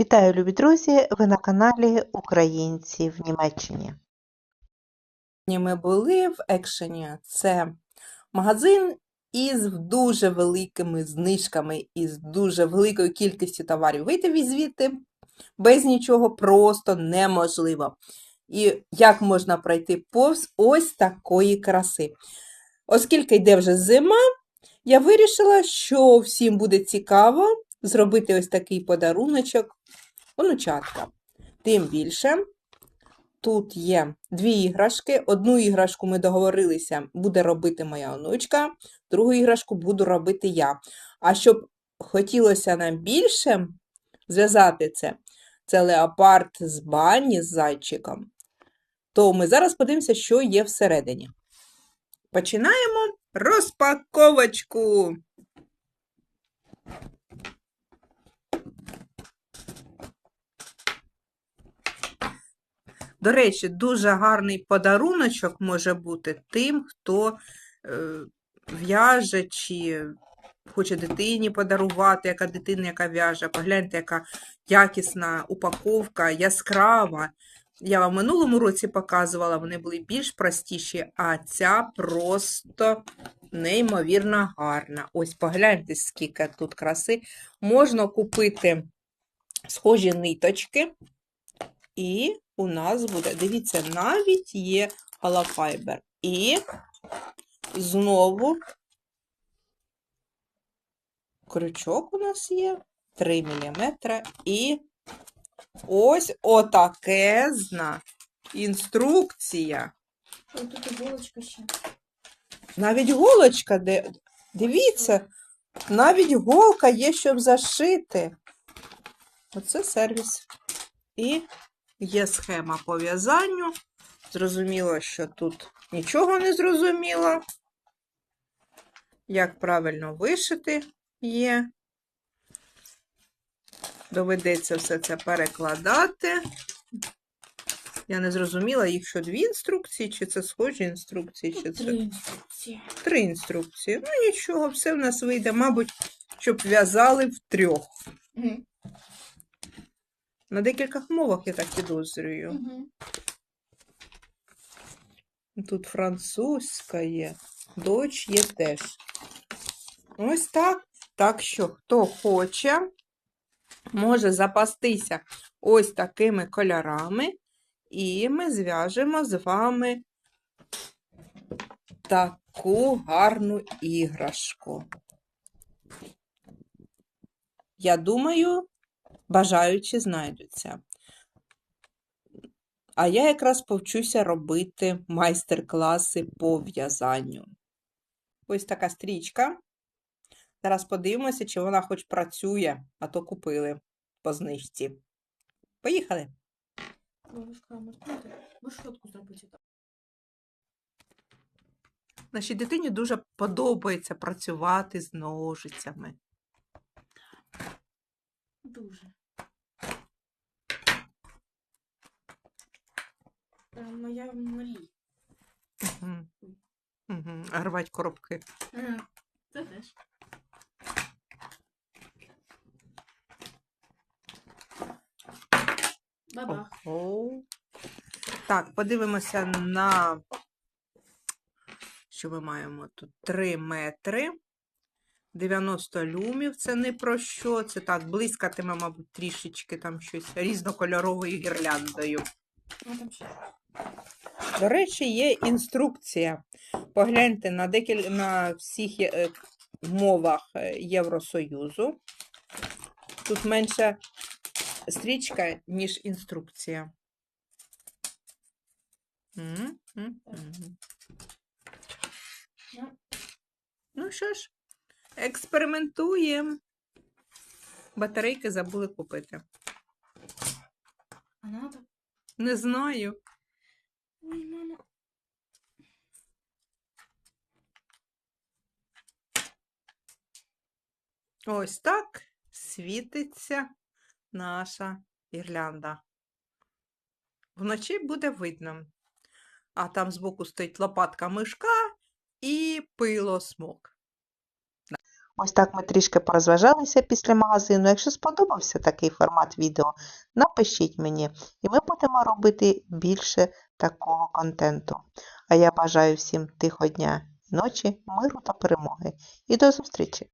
Вітаю, любі друзі! Ви на каналі Українці в Німеччині. Ми були в екшені. Це магазин із дуже великими знижками, із дуже великою кількістю товарів. Вийти звідти без нічого просто неможливо. І як можна пройти повз ось такої краси? Оскільки йде вже зима, я вирішила, що всім буде цікаво зробити ось такий подаруночок онучатка. Тим більше, тут є дві іграшки. Одну іграшку ми договорилися, буде робити моя онучка, другу іграшку буду робити я. А щоб хотілося нам більше зв'язати це, це леопард з бані з зайчиком, то ми зараз подивимося, що є всередині. Починаємо розпаковочку. До речі, дуже гарний подаруночок може бути тим, хто е, в'яже чи хоче дитині подарувати, яка дитина, яка в'яже. Погляньте, яка якісна упаковка, яскрава. Я вам минулому році показувала, вони були більш простіші, а ця просто неймовірно гарна. Ось погляньте, скільки тут краси. Можна купити схожі ниточки. І у нас буде, дивіться, навіть є холофайбер. І знову крючок у нас є 3 мм. І ось отакезна інструкція. Ой, тут іголочка ще. Навіть голочка, де, дивіться, навіть голка є, щоб зашити. Оце сервіс. І є схема по в'язанню. Зрозуміло, що тут нічого не зрозуміло. Як правильно вишити є. Доведеться все це перекладати. Я не зрозуміла, їх що дві інструкції, чи це схожі інструкції, чи це. три інструкції. Три інструкції. Ну нічого, все в нас вийде, мабуть, щоб в'язали в трьох. Мгм. На декількох мовах я так підозрюю. Мгм. Тут французька є, доч є теж. Ось так. Так що, хто хоче, може запастися ось такими кольорами, і ми зв'яжемо з вами таку гарну іграшку. Я думаю, бажаючі знайдуться. А я якраз повчуся робити майстер-класи по в'язанню. Ось така стрічка. Зараз подивимося, чи вона хоч працює, а то купили по знижці. Поїхали! Нашій дитині дуже подобається працювати з ножицями. Дуже. Моя мрій. Угу. Угу. А рвать коробки. Е, Це теж. Бабах. Ого. Так, подивимося на що ми маємо тут 3 метри. 90 люмів, це не про що. Це так, блискатиме, мабуть, трішечки там щось різнокольоровою гірляндою. Ну. До речі, є інструкція. Погляньте на декіль... на всіх є- е, мовах е, Євросоюзу. Тут менша стрічка, ніж інструкція. Ну. Ну що ж, експериментуємо. Батарейки забули купити. А надо? Не знаю. Ой, мама. Ось так світиться наша гірлянда. Вночі буде видно. А там збоку стоїть лопатка мишка і пилосмок. Ось так ми трішки порозважалися після магазину. Якщо сподобався такий формат відео, напишіть мені, і ми будемо робити більше такого контенту. А я бажаю всім тихого дня і ночі, миру та перемоги. І до зустрічі!